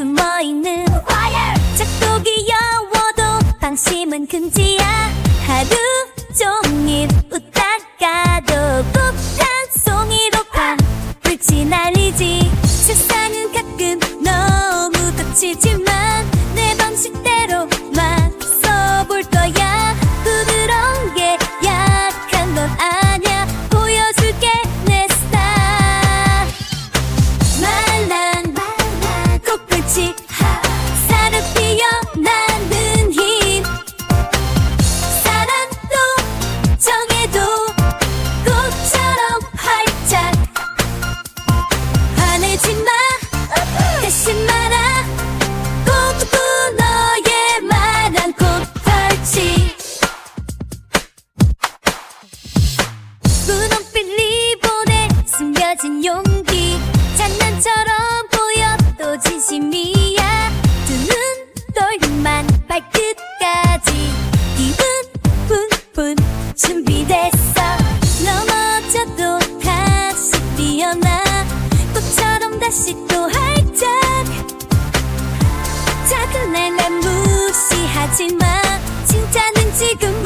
숨어있는 와이어 작도 귀여워도 방심은 금지야. 하루 종일 웃다가도 곱탄송이로 팍불 지날리지. 세상은 가끔 너무 거칠지만 피어나 꽃처럼 다시 또 활짝. 작은 날날 무시하지 마. 진짜는 지금